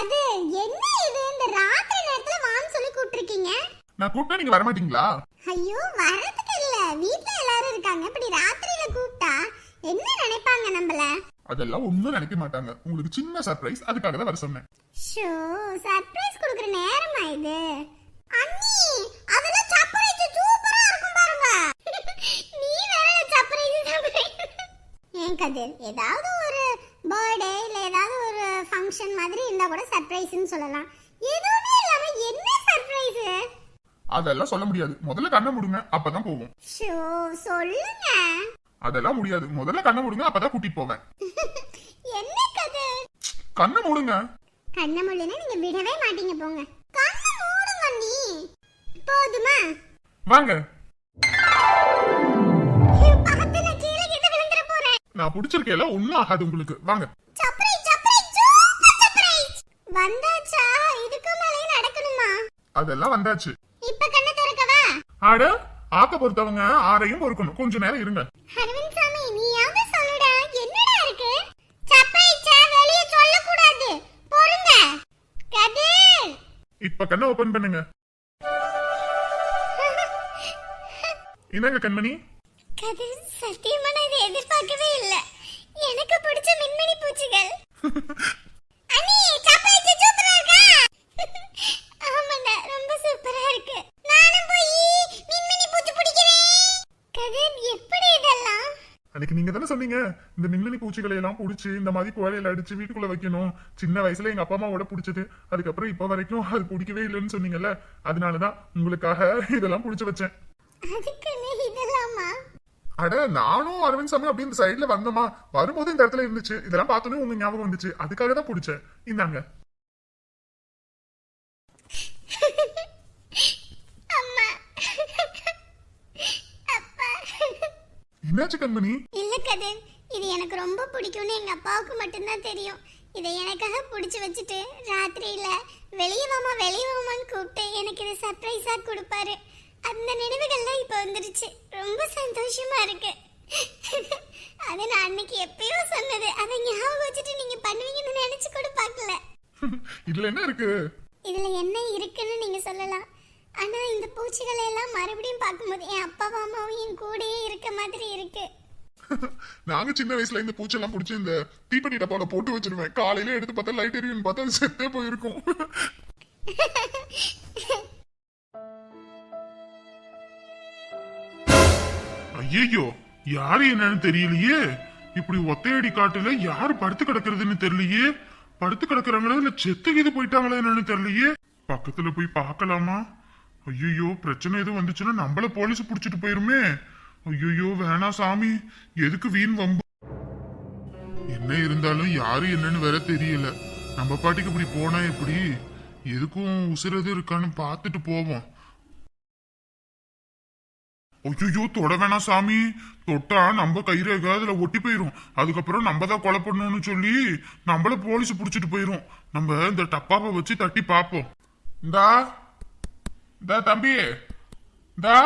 கது என்ன இது? இந்த ராத்திரி நேரத்துல வான்னு சொல்லி கூப்பிட்டுருக்கீங்க. நான் கூப்பிட்டா நீங்க வர மாட்டீங்களா ஐயோ வரதுக்கு இல்ல. வீட்ல எல்லாரும் இருக்காங்க. இப்படி ராத்திரியில கூப்பிட்டா என்ன நினைப்பாங்க நம்மள? அதெல்லாம் ஒண்ணும் நினைக்க மாட்டாங்க. உங்களுக்கு சின்ன சர்ப்ரைஸ் அதுக்காக தான் வர சொன்னேன். ஷோ சர்ப்ரைஸ் கொடுக்குற நேரமா இது? அண்ணி அதெல்லாம் சர்ப்ரைஸ் சூப்பரா இருக்கும் பாருங்க. நீ வேற சர்ப்ரைஸ் ஏன் கதிர் ஏதாவது ஒரு பர்த்டே இல்ல ஏதாவது ஃபங்க்ஷன் மாதிரி இருந்தா கூட சர்ப்ரைஸ்னு சொல்லலாம். எதுவுமே இல்லாம என்ன சர்ப்ரைஸ் அதெல்லாம் சொல்ல முடியாது. முதல்ல கண்ணை மூடுங்க அப்பதான் போவோம் ஷோ சொல்லுங்க. அதெல்லாம் முடியாது. முதல்ல கண்ணை மூடுங்க அப்பதான் கூட்டிட்டு போவேன். என்ன கதிர் கண்ணை மூடுங்க. கண்ணை மூடலைன்னா நீங்க விடவே மாட்டீங்க போங்க. கண்ணை மூடுங்க நீ போதுமா? வாங்க. நான் பிடிச்சிருக்கேல ஒண்ணும் ஆகாது உங்களுக்கு. வாங்க. வந்தாச்சா? இதுக்கு மேலே நடக்கணுமா? அதெல்லாம் வந்தாச்சு. இப்ப கண்ணை திறக்கவா? ஆட ஆக்க பொறுத்தவங்க ஆரையும் பொறுக்கணும். கொஞ்ச நேரம் இருங்க. அரவிந்த் சாமி நீயாவது சொல்லுடா. என்னடா இருக்கு? சர்ப்ரைஸா? வெளிய சொல்ல கூடாது பொறுங்க. கதிர். இப்ப கண்ணை ஓபன் பண்ணுங்க. என்னங்க கண்மணி? கதிர் சத்தியமா நான் இதை எதிர்பார்க்கவே இல்ல. எனக்கு பிடிச்ச மின்மினி பூச்சிகள். அண்ணி ஆமாண்டா ரொம்ப சூப்பரா இருக்கு. நானும் போய் மின்மினி பூச்சி பிடிக்கிறேன். கதிர் எப்படி இதெல்லாம்? அன்னைக்கு நீங்க தானே சொன்னீங்க இந்த மின்னணி பூச்சிகளை எல்லாம் புடிச்சு இந்த மாதிரி குவலையில அடிச்சு வீட்டுக்குள்ள வைக்கணும். சின்ன வயசுல எங்க அப்பா அம்மாவோட பிடிச்சது. அதுக்கப்புறம் இப்ப வரைக்கும் அது பிடிக்கவே இல்லைன்னு சொன்னீங்கல்ல அதனாலதான் உங்களுக்காக இதெல்லாம் புடிச்சு வச்சேன். அட நானும் அரவிந்த் சாமி அப்படி இந்த சைடுல வந்தோமா? வரும்போது இந்த இடத்துல இருந்துச்சு. இதெல்லாம் பார்த்தோன்னே உங்க ஞாபகம் வந்துச்சு. அதுக்காக தான் பிடிச்சேன். இந்தாங்க அம்மா அப்பா என்னாச்சு கண்மணி? இல்ல கதிர் இது எனக்கு ரொம்ப பிடிக்கும்னு எங்க அப்பாவுக்கு மட்டும்தான் தெரியும். இதை எனக்காக பிடிச்சி வச்சுட்டு ராத்திரியில வெளியே வாமா வெளியே வாமான்னு கூப்பிட்டு எனக்கு இது சர்ப்ரைஸா கொடுப்பாரு. அந்த நினைவுகள்லாம் இப்போ வந்துருச்சு. ரொம்ப சந்தோஷமா இருக்கு. அது நான் அன்னைக்கு எப்பயோ சொன்னது. அதை ஞாபகம் வச்சுட்டு நீங்க பண்ணுவீங்கன்னு நினைச்சு கூட பார்க்கல. இதுல என்ன இருக்கு? இதுல என்ன இருக்குன்னு நீங்க சொல்லலாம். ஆனா இந்த பூச்சிகளை எல்லாம் மறுபடியும் பார்க்கும்போது என் அப்பாவும் அம்மாவும் என் கூடயே இருக்க மாதிரி இருக்கு. நாங்க சின்ன வயசுல இந்த பூச்செல்லாம் புடிச்சு இந்த தீப்பெட்டி டப்பால போட்டு வச்சிருவேன். காலையில எடுத்து பார்த்தா லைட் எரியும் பார்த்தா அது செத்தே போயிருக்கும். ஐயோ யாரு என்னன்னு தெரியலையே. இப்படி ஒத்தையடி காட்டுல யாரு படுத்து கிடக்குறதுன்னு தெரியலையே. படுத்து கிடக்குறாங்களா இல்ல செத்து கீது போயிட்டாங்களா என்னன்னு தெரியலையே. பக்கத்துல போய் பார்க்கலாமா? ஐயோ பிரச்சனை எதுவும் வந்துச்சுன்னா நம்மள போலீஸ் புடிச்சிட்டு போயிருமே. ஐயோ வேணாம் சாமி எதுக்கு வீண் வம்பு? என்ன இருந்தாலும் யாரு என்னன்னு வேற தெரியல. நம்ம பாட்டுக்கு இப்படி போனா எப்படி? எதுக்கும் உசுறது இருக்கான்னு பார்த்துட்டு போவோம். ஐயோ தொட வேணாம் சாமி. தொட்டா நம்ம கைரேக அதுல ஒட்டி போயிரும். அதுக்கப்புறம் நம்ம தான் கொலை பண்ணணும்னு சொல்லி நம்மள போலீஸ் புடிச்சிட்டு போயிரும். நம்ம இந்த டப்பாவை வச்சு தட்டி பார்ப்போம். இந்தா. இந்தா தம்பி. இந்தா.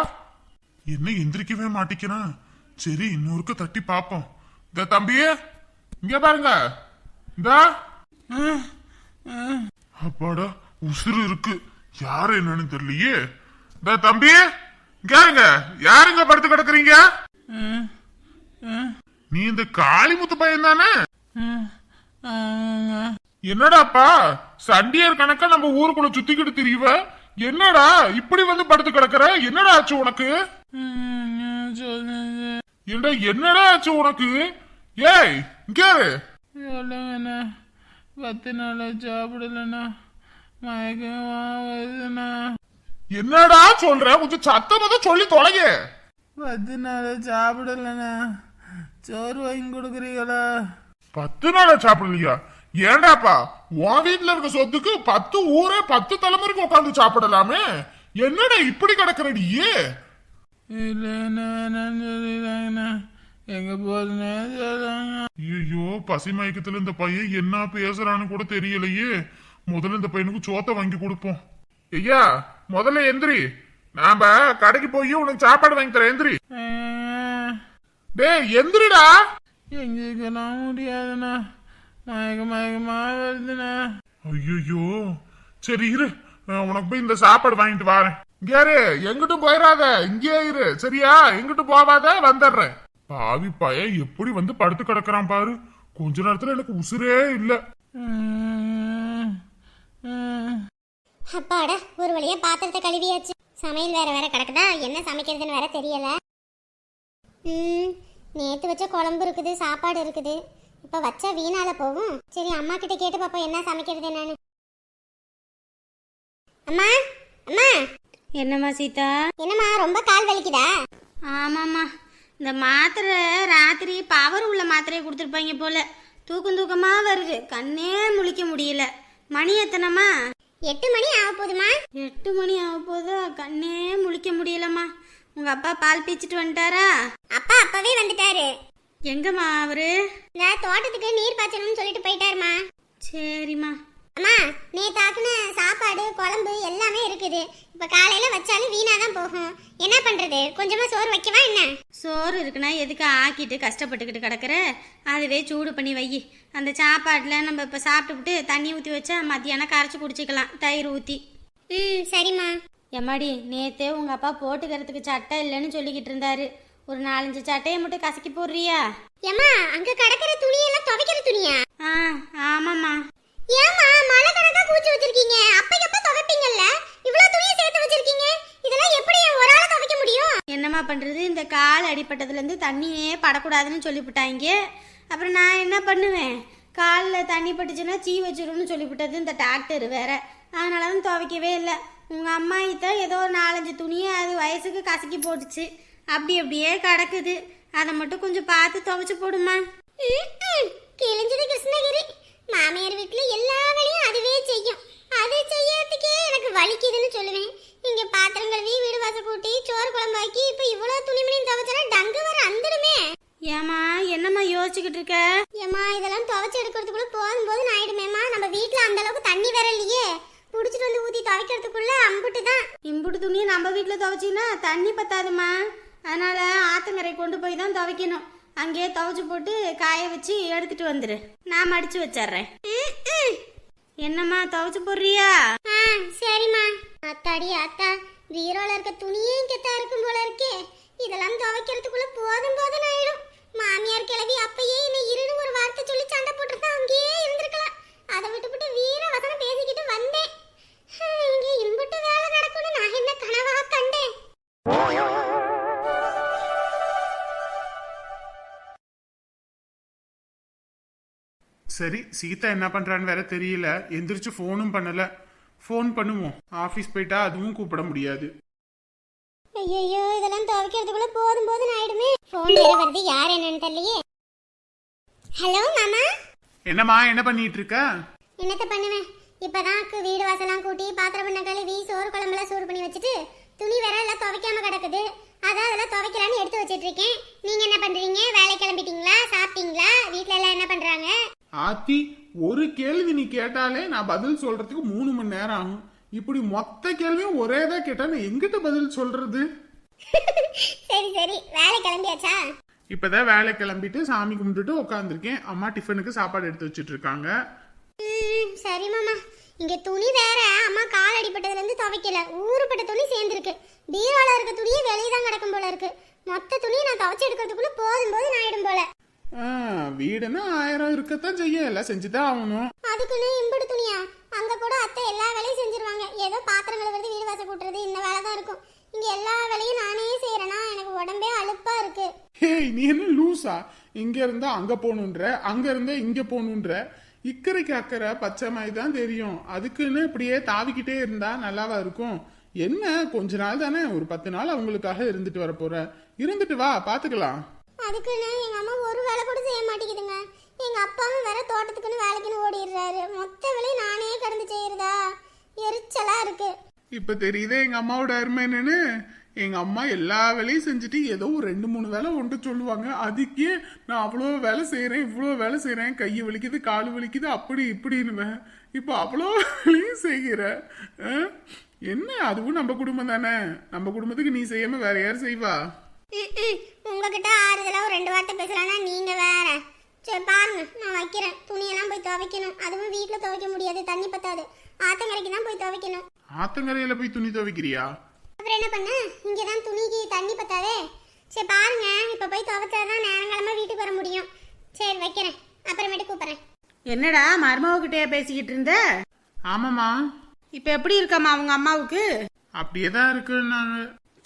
என்ன எந்திரிக்கவே மாட்டிக்கிறான் சரி இன்னொருக்க தட்டி பார்ப்போம் இந்த தம்பி. இங்க பாருங்க. இந்தா. அப்பாடா உசுறு இருக்கு. யாரு என்னன்னு தெரியலையே. இந்த தம்பி. கேளுங்க யாருங்க படுத்து கிடக்குறீங்க? நீ இந்த காளிமுத்து பையன் தானே? என்னடாப்பா சண்டியர் கணக்கா நம்ம ஊருக்குள்ள சுத்திக்கிட்டு திரியுவ? என்னடா இப்படி வந்து படுத்து கிடக்குற? என்னடா ஆச்சு உனக்கு? என்னடா என்னடா ஆச்சு உனக்கு? ஏய் இங்க? சொல்லுங்கண்ணா பத்து நாளா சாப்பிடலண்ணா மயக்கமா வருதுண்ணா என்னடா சொல்ற? கொஞ்சம் சத்தமா தான் சொல்லி தொலைங்க பத்து நாளா சாப்பிடலண்ணா. சோறு வாங்கி கொடுக்குறீங்களா? பத்து நாளா சாப்பிடலையா? ஏண்டாப்பா உன் வீட்டுல இருக்க சொத்துக்கு பத்து ஊரே பத்து தலைமுறைக்கு உட்காந்து சாப்பிடலாமே. என்னடா இப்படி கிடக்குற நீயே இல்லைண்ணா என்னன்னு சொல்லிடுறாங்கண்ணா எங்க ஐயோ பசி மயக்கத்துல இந்த பையன் என்ன பேசுறான்னு கூட தெரியலையே. முதல்ல இந்த பையனுக்கு சோத்த வாங்கி கொடுப்போம். ஐயா முதல்ல எந்திரி. நாம கடைக்கு போய் உனக்கு சாப்பாடு வாங்கி தரேன் எந்திரி. டேய் எந்திரிடா. எங்களுக்கெல்லாம் முடியாதுண்ணா. மயக்க மயக்கமா வருதுண்ணா. ஐயோ சரி இரு. உனக்கு போய் இந்த சாப்பாடு வாங்கிட்டு வரேன். கேரு எங்கிட்டும் போயிடாத இங்கே இரு. சரியா? எங்கிட்டும் போவாத. வந்துடுறேன். பாவி பையன் எப்படி வந்து படுத்து கிடக்குறான் பாரு. கொஞ்ச நேரத்துல எனக்கு உசுரே இல்ல. அப்பாடா ஒரு வழியா பாத்திரத்தை கழுவியாச்சு. சமையல் வேற வேற கிடக்குதா? என்ன சமைக்கிறதுன்னு வேற தெரியல. ம் நேத்து வச்ச குழம்பு இருக்குது சாப்பாடு இருக்குது. இப்ப வச்சா வீணால போகும். சரி அம்மா கிட்ட கேட்டு பாப்போம் என்ன சமைக்கிறது என்னன்னு. அம்மா அம்மா. என்னம்மா சீதா? என்னம்மா ரொம்ப கால் வலிக்குதா? ஆமாம்மா. இந்த மாத்திரை ராத்திரி பவர் உள்ள மாத்திரையை கொடுத்துருப்பாங்க போல. தூக்கம் தூக்கமாக வருது. கண்ணே முழிக்க முடியல. மணி எத்தனைம்மா? எட்டு மணி ஆக போகுதுமா எட்டு மணி ஆக போதா? கண்ணே முழிக்க முடியலம்மா. உங்கள் அப்பா பால் பீச்சிட்டு வந்துட்டாரா? அப்பா அப்பவே வந்துட்டாரு. எங்கம்மா அவரு? இந்த தோட்டத்துக்கு நீர் பாய்ச்சணும்னு சொல்லிட்டு போயிட்டாருமா. சரிம்மா. அம்மா நேத்தாக்குன சாப்பாடு குழம்பு எல்லாமே இருக்குது. இப்ப காலையில வச்சாலும் வீணா தான் போகும். என்ன பண்றது? கொஞ்சமா சோறு வைக்கவா என்ன? சோறு இருக்குன்னா எதுக்கு ஆக்கிட்டு கஷ்டப்பட்டுக்கிட்டு கிடக்குற? அதுவே சூடு பண்ணி வை. அந்த சாப்பாட்டில் நம்ம இப்போ சாப்பிட்டுவிட்டு தண்ணி ஊற்றி வச்சா மத்தியானம் கரைச்சி குடிச்சிக்கலாம் தயிர் ஊற்றி ம் சரிம்மா. எம்மாடி நேத்தே உங்க அப்பா போட்டுக்கிறதுக்கு சட்டை இல்லைன்னு சொல்லிக்கிட்டு இருந்தாரு. ஒரு நாலஞ்சு சட்டையை மட்டும் கசக்கி போடுறியா? ஏம்மா அங்க கிடக்குற துணியெல்லாம் துவைக்கிற துணியா? ஆ ஆமாம்மா. ஏம்மா மழை கணக்கா கூச்சி வச்சிருக்கீங்க. அப்ப எப்ப துவைப்பீங்கல்ல? இவ்வளவு துணியை சேர்த்து வச்சிருக்கீங்க. இதெல்லாம் எப்படி ஒரு ஆளா துவைக்க முடியும்? என்னம்மா பண்றது? இந்த கால் அடிப்பட்டதுலேருந்து தண்ணியே படக்கூடாதுன்னு சொல்லிவிட்டாங்க அப்புறம் நான் என்ன பண்ணுவேன்? காலில் தண்ணி பட்டுச்சுன்னா சீ வச்சிரும்னு சொல்லிவிட்டது இந்த டாக்டர் வேற. அதனால தான் துவைக்கவே இல்லை. உங்கள் அம்மா தான் ஏதோ ஒரு நாலஞ்சு துணியை அது வயசுக்கு கசக்கி போட்டுச்சு. அப்படி அப்படியே கிடக்குது. அதை மட்டும் கொஞ்சம் பார்த்து துவைச்சு போடுமா. கிழிஞ்சது கிருஷ்ணகிரி. மாமியார் வீட்டுல எல்லா வேலையும் அதுவே செய்யும். அது செய்யறதுக்கே எனக்கு வலிக்குதுன்னு சொல்லுவேன். இங்க பாத்திரம் கழுவி வீடு வாசல் கூட்டி சோறு குழம்பு ஆக்கி இப்ப இவ்வளவு துணிமணியும் துவைச்சா டங்கு வர அந்துடுமே ஏம்மா என்னம்மா யோசிச்சுக்கிட்டு இருக்க? ஏம்மா இதெல்லாம் துவைச்சு எடுக்கிறதுக்குள்ள போதும் போது ஆயிடுமேம்மா நம்ம வீட்ல அந்த அளவுக்கு தண்ணி வேற இல்லையே. புடிச்சிட்டு வந்து ஊத்தி துவைக்கிறதுக்குள்ள அம்புட்டு தான் இம்புட்டு துணியை நம்ம வீட்டில் துவைச்சின்னா தண்ணி பத்தாதுமா அதனால் ஆத்தங்கரை கொண்டு போய் தான் துவைக்கணும். அங்கேயே துவைச்சு போட்டு காய வச்சு எடுத்துட்டு வந்துரு. நான் மடிச்சு வச்சிடுறேன். என்னம்மா துவைச்சு போடுறியா? ஆ சரிம்மா. அத்தாடி அத்தா வீரோல இருக்க துணியே இங்கத்தா இருக்கும் போல இருக்கே. இதெல்லாம் துவைக்கிறதுக்குள்ள போதும் போதும் ஆயிடும். மாமியார் கிளவி அப்பயே என்ன இருன்னு ஒரு வார்த்தை சொல்லி சண்டை போட்டுருந்தா அங்கேயே இருந்திருக்கலாம். அதை விட்டுவிட்டு வீ சரி சீதா என்ன பண்றான்னு வேற தெரியல. எந்திரிச்சு ஃபோனும் பண்ணல. ஃபோன் பண்ணுவோம். ஆபீஸ் போயிட்டா அதுவும் கூப்பிட முடியாது. ஐயோ இதெல்லாம் துவைக்கிறதுக்குள்ள போதும் போதும் ஆயிடுமே. ஃபோன் வேற வருது. யார் என்னன்னு தெரியலையே. ஹலோ மாமா. என்னம்மா என்ன பண்ணிட்டு இருக்க? என்னத்த பண்ணுவேன்? இப்பதான் வீடு வாசலாம் கூட்டி பாத்திரம் பண்ண கழுவி சோறு குழம்புலாம் சூடு பண்ணி வச்சுட்டு துணி வேற எல்லாம் துவைக்காம கிடக்குது. அதான் அதெல்லாம் துவைக்கலான்னு எடுத்து வச்சிட்டு இருக்கேன். நீங்க என்ன பண்றீங்க? வேலை கிளம்பிட்டீங்களா? சாப்பிட்டீங்களா? வீட்ல எல்லாம் என்ன பண்றாங்க? ஆத்தி ஒரு கேள்வி நீ கேட்டாலே நான் பதில் சொல்றதுக்கு மூணு மணி நேரம் ஆகும். இப்படி மொத்த கேள்வியும் ஒரே தான் கேட்டா நான் எங்கிட்ட பதில் சொல்றது? சரி சரி. வேலை கிளம்பியாச்சா? இப்பதான் வேலை கிளம்பிட்டு சாமி கும்பிட்டுட்டு உட்காந்துருக்கேன் அம்மா டிஃபனுக்கு சாப்பாடு எடுத்து வச்சிட்டு இருக்காங்க சரி மாமா. இங்க துணி வேற. அம்மா கால் அடிபட்டதுல இருந்து துவைக்கல. ஊறுபட்ட துணி சேர்ந்துருக்கு. பீரோல இருக்க துணியே வெளியே தான் கிடக்கும் போல இருக்கு. மொத்த துணியை நான் துவைச்சு எடுக்கிறதுக்குள்ள போதும் போதும் ஆயிடும் போல. வீடுன்னா ஆயிரம் இருக்கத்தான் செய்யும். எல்லாம் செஞ்சுதான் ஆகணும். அதுக்குன்னு இம்புடு துணியா? அங்க கூட அத்தை எல்லா வேலையும் செஞ்சிருவாங்க. ஏதோ பாத்திரம் கழுவுறது வீடு வாசல் கூட்டுறது இந்த வேலை தான் இருக்கும். இங்க எல்லா வேலையும் நானே செய்யறேனா எனக்கு உடம்பே அலுப்பா இருக்கு. ஹேய் நீ என்ன லூசா? இங்க இருந்தா அங்க போகணுன்ற அங்க இருந்தா இங்க போகணுன்ற. இக்கரைக்கு அக்கறை பச்சை மாதிரி தான் தெரியும். அதுக்குன்னு இப்படியே தாவிக்கிட்டே இருந்தா நல்லாவா இருக்கும்? என்ன கொஞ்ச நாள் தானே? ஒரு பத்து நாள் அவங்களுக்காக இருந்துட்டு வர போற இருந்துட்டு வா பாத்துக்கலாம். அதுக்குன்னு எங்கள் அம்மா ஒரு வேலை கூட செய்ய மாட்டேங்குதுங்க. எங்கள் அப்பாவும் வேற தோட்டத்துக்குன்னு வேலைக்குன்னு ஓடிடுறாரு. மொத்த வேலையும் நானே கடந்து செய்யறதா? எரிச்சலா இருக்கு. இப்ப தெரியுதே எங்க அம்மாவோட அருமை என்னன்னு? எங்க அம்மா எல்லா வேலையும் செஞ்சுட்டு ஏதோ ஒரு ரெண்டு மூணு வேலை ஒன்று சொல்லுவாங்க. அதுக்கே நான் அவ்வளோ வேலை செய்கிறேன் இவ்வளோ வேலை செய்கிறேன் கை வலிக்குது கால் வலிக்குது அப்படி இப்படின்னுவேன். இப்போ அவ்வளோ வேலையும் செய்கிற ஆ? என்ன? அதுவும் நம்ம குடும்பம் தானே. நம்ம குடும்பத்துக்கு நீ செய்யாம வேற யார் செய்வா? உங்ககிட்ட ஆறுதலா ஒரு ரெண்டு வார்த்தை பேசலாம்னா நீங்க வேற. சரி பாருங்க நான் வைக்கிறேன். துணியெல்லாம் போய் துவை துவைக்கணும். அதுவும் வீட்ல துவைக்க முடியாது தண்ணி பத்தாது. ஆத்தங்கரைக்கு தான் போய் துவைக்கணும். ஆத்தங்கரையில போய் துணி துவைக்கிறியா? அப்புறம் என்ன பண்ண? இங்க தான் துணிக்கு தண்ணி பத்தாதே. சரி பாருங்க இப்ப போய் துவைச்சாதான் நேரங்காலமா வீட்டுக்கு வர முடியும். சரி வைக்கிறேன். அப்புறமேட்டு கூப்பிடுறேன். என்னடா மருமகிட்டே பேசிக்கிட்டு இருந்த? ஆமாம்மா. இப்போ எப்படி இருக்காம்மா அவங்க அம்மாவுக்கு? அப்படியே தான் இருக்குன்னாங்க.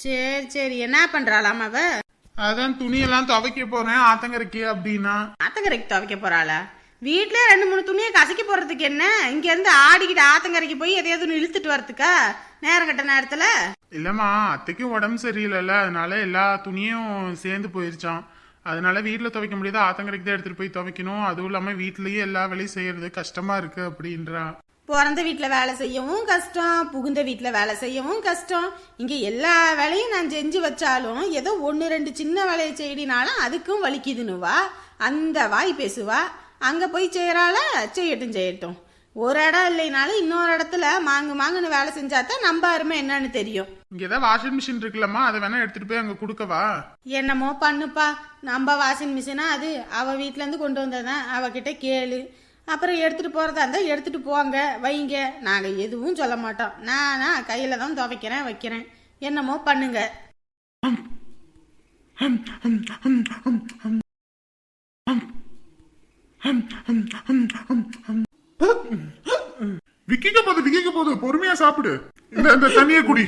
சரி சரி. என்ன பண்றாளாம் அவ? அதான் துணியெல்லாம் துவைக்க போறேன். ஆத்தங்கரைக்கு அப்படின்னா. ஆத்தங்கரைக்கு துவைக்க போறாளா? வீட்ல ரெண்டு மூணு துணியை கசக்கி போறதுக்கு என்ன? இங்க இருந்து ஆடிக்கிட்டு ஆத்தங்கரைக்கு போய் எதையாவது இழுத்துட்டு வரதுக்கா? நேரம் கட்ட நேரத்துல? இல்லம்மா அத்தைக்கும் உடம்பு சரியில்லைல்ல. அதனால எல்லா துணியும் சேர்ந்து போயிருச்சான் அதனால வீட்டில் துவைக்க முடியாது. ஆத்தங்கரைக்கு தான் எடுத்துட்டு போய் துவைக்கணும். அதுவும் இல்லாம வீட்லயே எல்லா வேலையும் செய்யறது கஷ்டமா இருக்கு அப்படின்றா. பிறந்த வீட்டில் வேலை செய்யவும் கஷ்டம் புகுந்த வீட்டில் வேலை செய்யவும் கஷ்டம். இங்கே எல்லா வேலையும் நான் செஞ்சு வச்சாலும் ஏதோ ஒன்று ரெண்டு சின்ன வேலையை செய்யினாலும் அதுக்கும் வலிக்குதுன்னுவா. அந்த வாய் பேசுவா. அங்கே போய் செய்கிறாள செய்யட்டும் செய்யட்டும். ஒரு இடம் இல்லைனாலும் இன்னொரு இடத்துல மாங்கு மாங்குன்னு வேலை செஞ்சாதான் நம்ம அருமை என்னன்னு தெரியும். இங்க ஏதாவது வாஷிங் மிஷின் இருக்குல்லம்மா அதை வேணா எடுத்துட்டு போய் அங்க கொடுக்கவா? என்னமோ பண்ணுப்பா. நம்ம வாஷிங் மிஷினா அது. அவ வீட்ல இருந்து கொண்டு வந்ததான் அவகிட்ட கேளு. அப்புறம் எடுத்துட்டு போறதா இருந்தா எடுத்துட்டு போங்க வைங்க. நாங்க எதுவும் சொல்ல மாட்டோம். நானா கையில தான் துவைக்கிறேன் வைக்கிறேன். என்னமோ பண்ணுங்க. விக்கிக்க போகுது விக்கிக்க போகுது பொறுமையா சாப்பிடு. இந்த இந்த தண்ணியை குடி.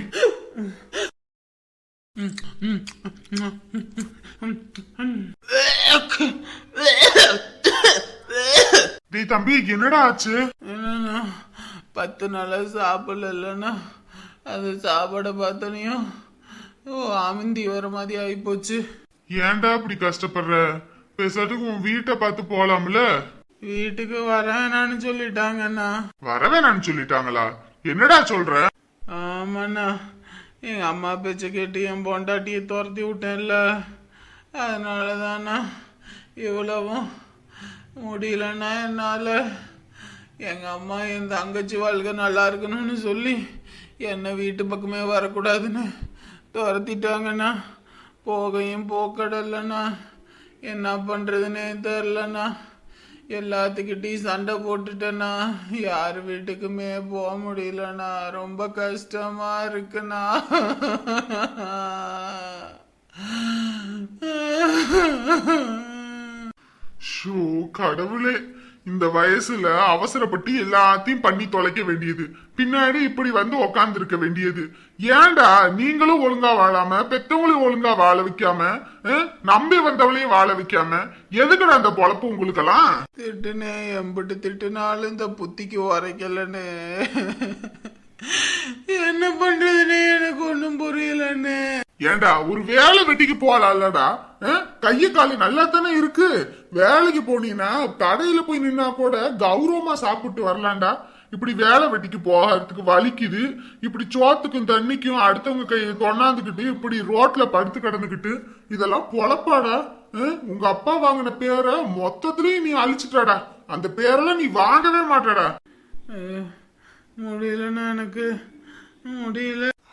டேய் தம்பி என்னடா ஆச்சு? பத்து நாளா சாப்பிடலன்னா அது சாப்பாடை பார்த்தனையும் ஓ அமிந்தி வர மாதிரி ஆயிப்போச்சு. ஏன்டா இப்படி கஷ்டப்படுற? பேசாட்டுக்கு உன் வீட்டை பார்த்து போலாம்ல? வீட்டுக்கு வரேனான்னு சொல்லிட்டாங்கண்ணா. வர வேணாம்னு சொல்லிட்டாங்களா? என்னடா சொல்ற? ஆமாண்ணா எங்க அம்மா பேச்ச கேட்டு என் பொண்டாட்டியை துரத்தி விட்டேன்ல. அதனால தாண்ணா இவ்வளவும். முடியலண்ணா என்னால்? எங்கள் அம்மா என் தங்கச்சி வாழ்க்கை நல்லா இருக்கணும்னு சொல்லி என்னை வீட்டு பக்கமே வரக்கூடாதுன்னு துரத்திட்டாங்கண்ணா. போகையும் போக்கடல்லண்ணா என்ன பண்ணுறதுன்னே தெரிலண்ணா எல்லாத்துக்கிட்டையும் சண்டை போட்டுட்டேண்ணா. யார் வீட்டுக்குமே போக முடியலண்ணா. ரொம்ப கஷ்டமாக இருக்குண்ணா. ஷோ கடவுளே. இந்த வயசுல அவசரப்பட்டு எல்லாத்தையும் பண்ணி தொலைக்க வேண்டியது. பின்னாடி இப்படி வந்து உக்காந்துருக்க வேண்டியது. ஏன்டா நீங்களும் ஒழுங்கா வாழாம பெத்தவங்களையும் ஒழுங்கா வாழ வைக்காம நம்பி வந்தவளையும் வாழ வைக்காம எதுக்குடா அந்த பொழப்பு உங்களுக்கெல்லாம்? திட்டுனே எம்பிட்டு திட்டுனாலும் இந்த புத்திக்கு உரைக்கலன்னு என்ன பண்றதுன்னு எனக்கு ஒன்றும் புரியலன்னு ஏன்டா ஒரு வேலை வெட்டிக்கு போகலாம்லடா கைய காலு நல்லா தானே இருக்கு? வேலைக்கு போனீங்கன்னா கடையில போய் நின்னா கூட கௌரவமா சாப்பிட்டு வரலாம்டா. இப்படி வேலை வெட்டிக்கு போகிறதுக்கு வலிக்குது. இப்படி சோத்துக்கும் தண்ணிக்கும் அடுத்தவங்க கை கொண்டாந்துக்கிட்டு இப்படி ரோட்ல படுத்து கிடந்துக்கிட்டு இதெல்லாம் பொழப்பாடா. உங்க அப்பா வாங்கின பேரை மொத்தத்திலையும் நீ அழிச்சிட்டாடா. அந்த பேரெல்லாம் நீ வாங்கவே மாட்டடா. அஹ், முடியலண்ணா எனக்கு. முடியல.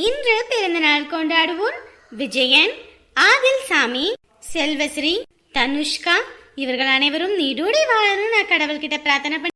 இன்று பிறந்தநாள் கொண்டாடுவோர் விஜயன் ஆதில் சாமி செல்வஸ்ரீ தனுஷ்கா இவர்கள் அனைவரும் நீடோடி வாழணும் நான் கடவுள்கிட்ட பிரார்த்தனை பண்ணி